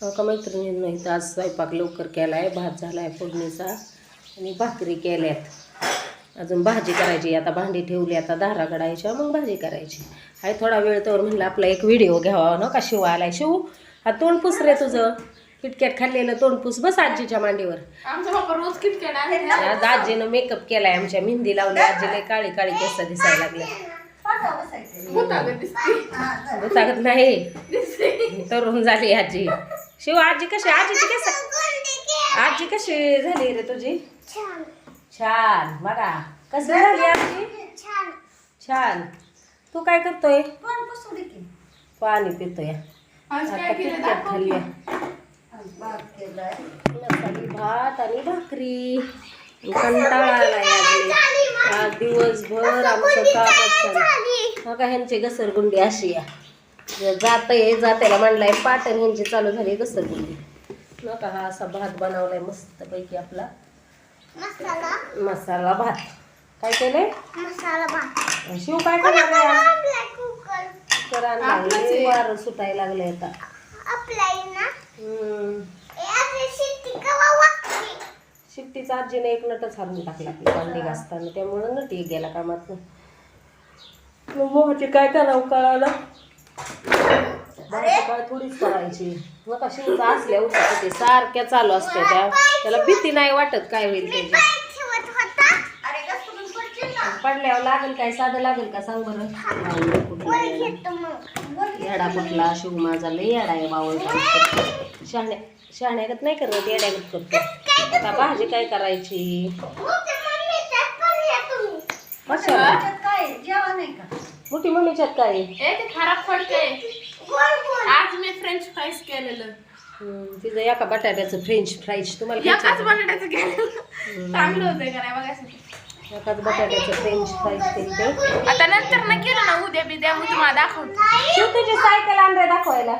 हो का मैत्रिणींनो इथं आज स्वयंपाक लवकर केला आहे भात झाला आहे फोडणीचा आणि भाकरी केल्यात. अजून भाजी करायची आता भांडी ठेवली आता दारा काढायच्या मग भाजी करायची. आहे थोडा वेळ तर म्हणलं आपला एक व्हिडिओ घ्यावा ना का शिव आलाय? शिव हा तोंड पुस रे तुझं. किटकॅट खाल्लेलं तोंड पुस बस आजीच्या मांडीवर. आज आजीनं मेकअप केलाय आमच्या मेहंदी लावली आजीला काळी काळी केस दिसायला लागल्या. भूतागत नाही. तरुण झाली आजी. शिव आजी कशी आजीची केस आजी कशी झाली रे तुझी? छान. बघा. कशी झाली आजी? छान. तू काय करतोय? पाणी पितोय. मसाली भात आणि भाकरी. कंटाळा आलाय आजी आज दिवसभर आमचं कामच बघा ह्यांची घसरगुंडी अशी आहे जात आहे जात्याला म्हणलाय पाटण ह्यांची चालू झाली घसरगुंडी. नका हा असा भात बनवलाय मस्त पैकी आपला. मसाला. मसाला भात. काय केलंय? मसाला भात. शिव काय करणार. वारं सुटायला लागलंय आता आपला आहे ना हम्म. ए, आपली शिट्टी कवा वाजते? शिट्टीचा आजीने एक नटच हारून टाकला आपली भांडी घासताना. त्यामुळं नटी गेला कामात मग मोहाची काय करावं कळालं? भाजी काय थोडीच करायची. नका शिवचा असल्या उठत ते सारख्या चालू असत्या त्या. त्याला भीती नाही वाटत काय होईल त्याची. पडल्यावर लागेल काय? साधं लागेल का? सांग बरं. मग. येडा कुठला? शिव माझा लय येडा आहे बावळ. शहाण्या शहाण्यागत नाही करत येड्यागत करतो. आता भाजी काय करायची? कशाला काय? जेवण नाही का? मोठी मम्मीच्यात काय? ते खराब आज मी फ्रेंच फ्राईज केलेलं. तिचं एका बटाट्याचं फ्रेंच फ्राईज तुम्हाला काय एकाच? बटाट्याचं केलेलं. चांगलं होतंय का नाही बघायचं एकाच बटाट्याचं फ्रेंच फ्राईज केलं आता नंतर ना केलं ना उद्या बिद्या मग तुम्हाला दाखवतो. शिव तुझी सायकल आणले दाखवायला.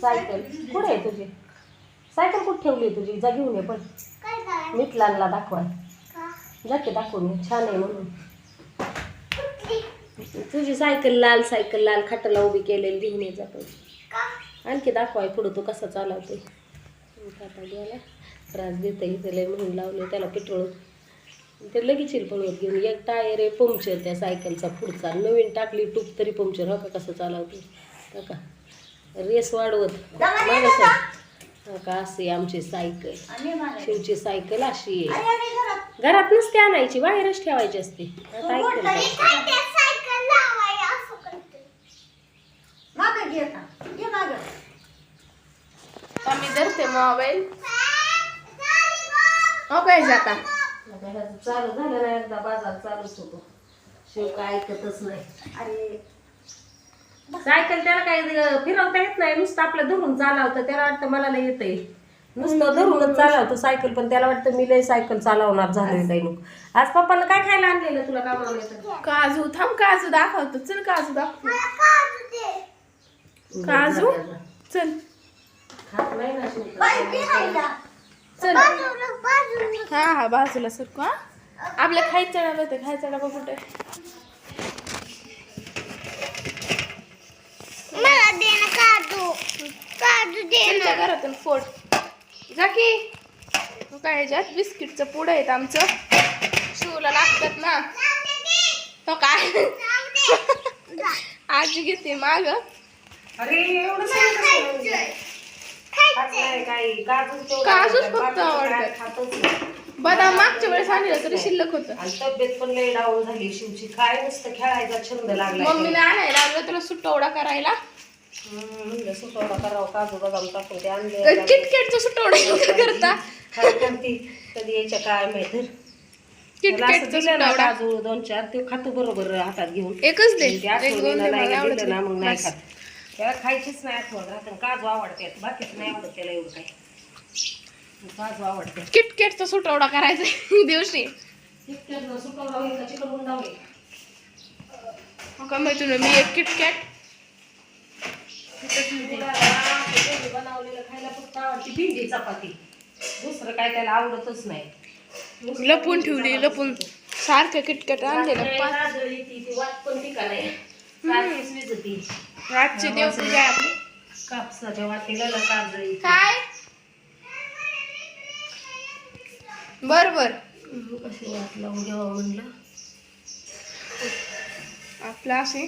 सायकल. कुठे आहे तुझी? सायकल कुठे ठेवली आहे तुझी? जा घेऊन ये पण. दाखवाय का? जा की? दाखवून. ये. छान आहे म्हणून? तुझी सायकल लाल सायकल लाल खाटाला उभी केलेली घेऊन ये जा पण का? आणखी दाखवाय पुढं तो कसा चालवतोय. खाता गेला. त्रास देता इथे म्हणून लावले त्याला पेट्रोल ते लगेच येईल पळवत घेऊन एक टायर आहे पंक्चर त्या सायकलचा पुढचा. नवीन टाकली टूप तरी पंक्चर. हो का कसं चालवते हो का? रेस वाढवत. का अशी आमची सायकल आणि मला शिवची सायकल अशी आहे अरे, अरे, घरात. घरात नसते आणायची बाहेरच ठेवायची असते आता ऐकलं कुठलंही का? काय त्या सायकल लावाय असं करते. मागं घे आता. घे मागं. आम्ही धरते मोबाईल हो काय जाता आता ह्याचं चालू झालं ना एकदा बाजार चालूच होतो शिव काय ऐकतच नाही अरे सायकल त्याला काही फिरवता येत नाही. नुसतं आपलं धरून चालवतं. त्याला वाटतं मला नाही येतंय. नुसतं धरूनच चालवतो सायकल पण त्याला वाटतं मी लय सायकल चालवणार झालोय काही नुक आज पप्पानं काय खायला आणलेलं तुला कामाला येतं काजू थांब काजू दाखवतो. चल काजू दाखव. मला काजू दे. काजू चल. खात नाही ना. चल बाजूला, बाजूला. हा हा बाजूला सरको हा. आपल्या खायचं डबा खायचं डबा कुठे दे ना काजू काजू दे ना. त्यांच्या घरातून फोड. जा की. हो काय ह्याच्यात? बिस्किटचं पुढं आहेत आमचं. शिवला लागतात ना. तो काय? आजी घेते माग. अरे एवढं सगळं खायचंय. खात नाही काही. काजूच तेवढं काजूच आवडतं. फक्त बाकीचं काय आवडतं. खातच नाही. बदाम मागच्या वेळेस आणलं तरी शिल्लक होतं. आणि तब्येत पण लय डाऊन झाली. शिवची काय नुसतं खेळायचा छंद लागला मम्मीने आणायला लागलं तुला सुट्टवडा करायला. म्हणलं सुटवडा करावं काजू बदाम टाकून ते आणले किटकेटचं सुट्टवडा करता? काय करती. कधी माहिती? काजू दोन चार ते खातो बरोबर हातात घेऊन. एकच दे. दिलं ना मग नाही. खात. त्याला खायचीच नाही आठवण राहत काजू आवडते. बाकीच नाही आवडत त्याला एवढं काय काजू आवडते. किटकेटचा सुटवडा करायचा दिवशी. चिकन सुकवलं होईल का चिकन काय माहिती मी एक किटकॅट बनवलेलं खायला फक्त आवडते भेंडी चपाती दुसरं काय त्याला आवडतच नाही लपून ठेवली लपून. सारखं किटकॅट आणलेलं पाच राजळी ती ती वाट पण ती का नाही सारखीच विजती रातची देवपूजा आहे आपली. कापसाच्या वाटेला काजळी काय? बर बर. कशी वाट लावून घ्यावं म्हणलं आपलं असे.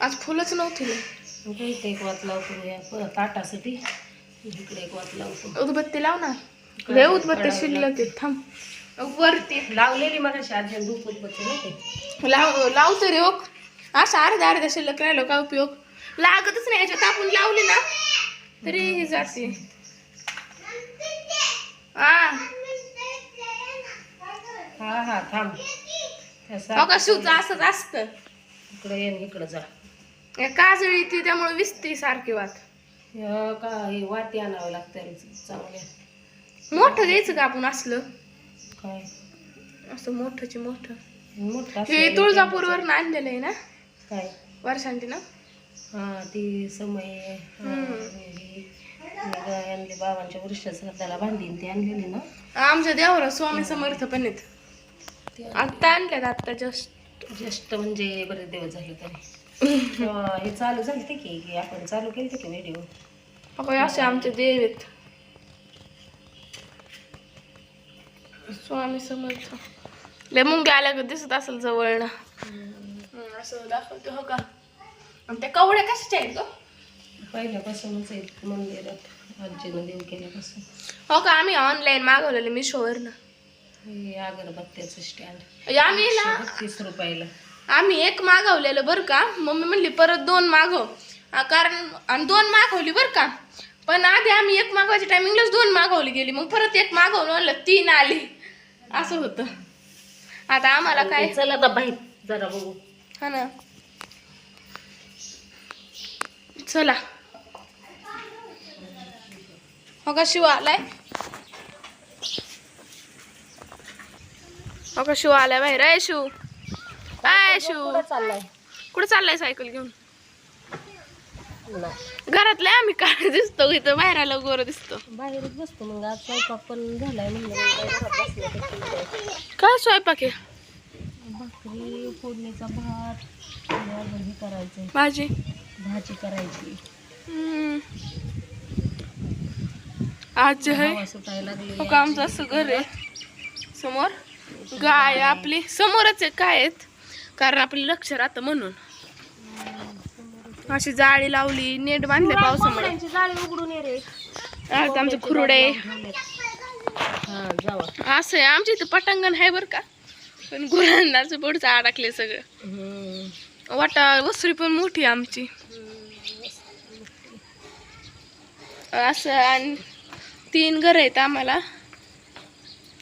आज फुलंच नव्हती मग इथे एक वात लावतो या ताटासाठी. इकडे एक वात लावतो. उदबत्ती लाव ना. लय उदबत्ती शिल्लक आहेत थांब. वरती लावलेली मग अशी अर्जंट धूप उदबत्ती नाही ते लाव लावतो रे ओक. असं अर्धा अर्धा शिल्लक राहिलो काय उपयोग? लागतच नाही याच्यात आपण लावली ना. तरी हे जाते. हा हा थांब. का शिवचं असंच असतं. इकडे ये इकडं जा. काजळी ती त्यामुळे विसते सारखी वाट या का हे वाटी आणावं लागतं चांगल्या. मोठं घ्यायचं का आपण असलं? काय? असं मोठंची मोठं. मोठं हे असलं तुळजापूरवर आणलेलं आहे ना? काय? वर्षांची ना? हा ती समय हा. ही- ही. आणली बाबांच्या वृक्षाचं त्याला भांडीन ती आणलेली ना? आमच्या देवाला स्वामी समर्थ पण आहेत. ती आत्ता आणल्यात आत्ता जस्ट. जस्ट म्हणजे बरेच दिवस झाले तरी. हे चालू झालते की की आपण चालू केलते की व्हिडिओ अगं असे आमचे देव आहेत. स्वामी समर्थ. लय मुंग्या आल्या का दिसत असेल जवळ ना. असं दाखवतो हो का? आणि त्या कवड्या कशाच्या आहेत ग? पहिल्यापासूनच आहेत मंदिरात. आजीनं देव केल्यापासून. हो का आम्ही ऑनलाईन मागवलेले मिशोवर ना हे अगरबत्त्याचं स्टँड आम्ही ना बत्तीस रुपयाला. आम्ही एक मागवलेलं बरं का. मम्मी म्हणली परत दोन मागव. कारण आणि दोन मागवली बरं का. पण आधी आम्ही एक मागवायच्या टायमिंगलाच दोन मागवली गेली. मग परत एक मागवलं म्हणलं तीन आली. असं होतं. आता आम्हाला काय? चल आता बाहेर. जरा बघू. हा ना. चला. हो का शिव आलाय. हो का शिव आलाय बाहेर आहे शिव. आहे शिव चाललाय? कुठं चाललाय सायकल घेऊन? घरातले आम्ही काय दिसतो इथं बाहेर आलं गोरं दिसतो. बाहेरच बसतो मग आज स्वयंपाक पण झालाय म्हणलं मग काय काय. काय स्वयंपाक आहे? भाकरी फोडणीचा भात हे करायचं भाजी. भाजी करायची. आज जे आहे हो आमचं असं घर आहे. समोर? गाय आपली. समोरच आहे काय आहेत? कारण आपलं लक्ष राहतं म्हणून. अशी जाळी लावली नेट बांधले पावसामुळे. जाळी उघडून ये रे. आज आमचं खुरडे. असं आहे आमच्या इथं पटांगण आहे बरं का. पण गुरांनाच पुढचं अडकले सगळं. वाटा वसरी पण मोठी आमची. असं आणि तीन घर आहेत आम्हाला.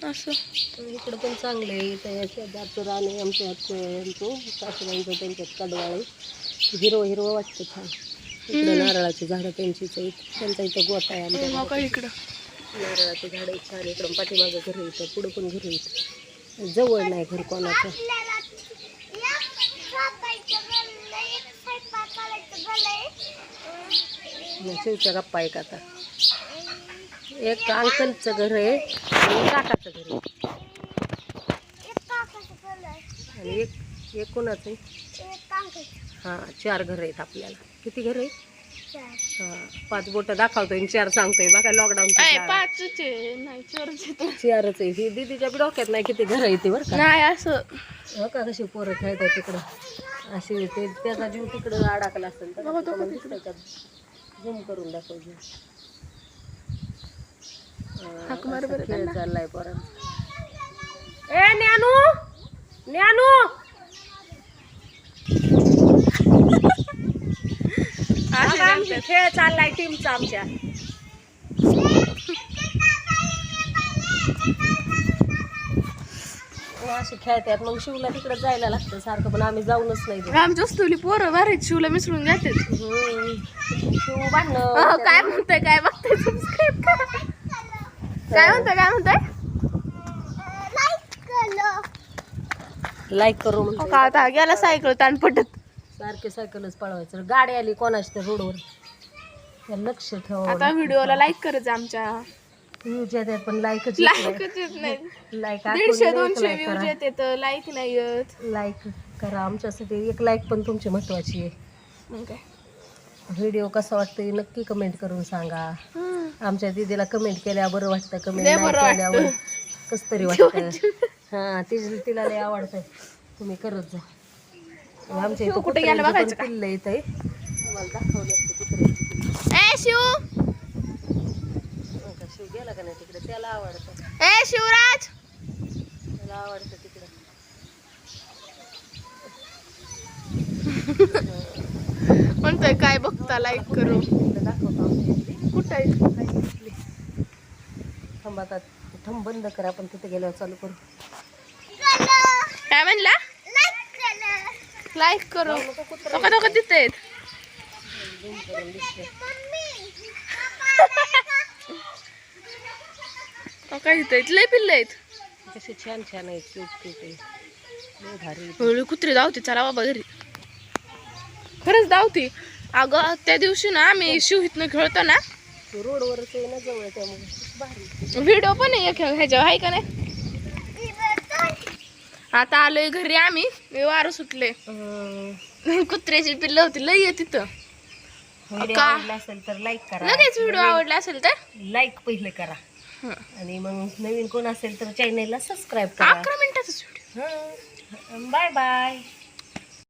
असं. इकडं पण चांगले आहे. इथं शेजारचं रान आहे आमच्या यांचं सासूबाईंचं त्यांच्यात कडवाळे हिरवं हिरवं वाटतं छान. इकडे नारळाची झाडं त्यांचीच आहेत. त्यांचा इथं गोठा आहे आमच्या हो इकडं. नारळाची झाडं छान. इकडं पाठीमागं घर इथं पुढं पण घर इथं. जवळ नाही घर कोणाचं. मग शिवच्या गप्पा एक आता. एक अंकलचं घर आहे आणि काकाचं घर आहे. आणि एक एक कोणाचं आहे? हां चार घर आहेत आपल्याला. किती घर आहे हां पाच बोटं दाखवतोय आणि चार सांगतोय. बघा लॉकडाऊन आहे पाचच आहे. नाही चोरच आहे. चारच आहे. ही दीदीच्या बी डोक्यात नाही किती घर आहे ती बरं का. नाही असं. हो का कशी पोरं खेळतात तिकडं? अशी ते त्याचा जीव तिकडं अडकला असेल तर झूम करून दाखवतो. हाक मार बरं खेळ त्यांना. चाललाय पोरांचा ए ज्ञानू ज्ञानू असे बघा आमची जमतात. खेळ चाललाय टीमचा आमच्या हो, अशी खेळतात मग शिवला तिकडे जायला लागतं सारखं पण आम्ही जाऊनच नाही देत. आमची वस्तुली पोरं बरेच शिवला मिसळून हम्म. शिव भांडणं काय म्हणताय काय बघताय सबस्क्राईब करा काय म्हणताय काय म्हणताय? लाईक करू हो म्हणते का आता गेला सायकल ताण पटत. सारखे सायकलच पळवायचं गाडी आली कोणाची त्या रोडवर लक्ष ठेवा. आता व्हिडिओला लाईक करायचं आमच्या. व्ह्यूज येतात पण लाईकच लाईकच येत नाही. लाईक दीडशे दोनशे व्ह्यूज करा येते तर लाईक नाही येत. लाईक करा. आमच्यासाठी एक लाईक पण तुमची महत्वाची आहे. व्हिडिओ कसा वाटतोय नक्की कमेंट करून सांगा. आमच्या दीदीला कमेंट केल्या बरं वाटतं कमेंट लय बरं. केल्यावर कस तरी वाटतं. हा ती तिला लय आवडतंय. तुम्ही करत जा. आमच्या इथं कुठे गेला कुत्र्यांची बघायचं का? पिल्लं इथं तुम्हाला दाखवली असते कुत्र्याची ए शिव! हो का, शिव गेला का नाही तिकडे? त्याला आवडतं. ए शिवराज! त्याला आवडतं तिकडे. म्हणतोय काय बघता? लाईक करू. कुठं? थांब आता थांब बंद कर आपण तिथे गेल्यावर चालू करू काय म्हणला? लाईक करू. दोघं दोघं तिथे काय आहेत. लय पिल्ले आहेत. कसे छान छान आहेत भारी. कुत्रे धावते चला बाबा घरी. खरंच धावते. अगं त्या दिवशी ना आम्ही शिव इथनं खेळतो ना रोडवरच आहे ना जवळ त्यामुळे खूप भारी व्हिडिओ पण आहे एक ह्याच्यावर आहे का नाही? आता आलोय घरी आम्ही वारं सुटले. कुत्र्याची पिल्लं होती लय आहे तिथं. व्हिडिओ का? आवडला असेल तर लाईक करा. लगेच व्हिडिओ आवडला असेल तर? लाईक पहिले करा. आणि मग नवीन कोण असेल तर चॅनेलला सबस्क्राईब करा. अकरा मिनिटाचाच व्हिडिओ. Bye bye.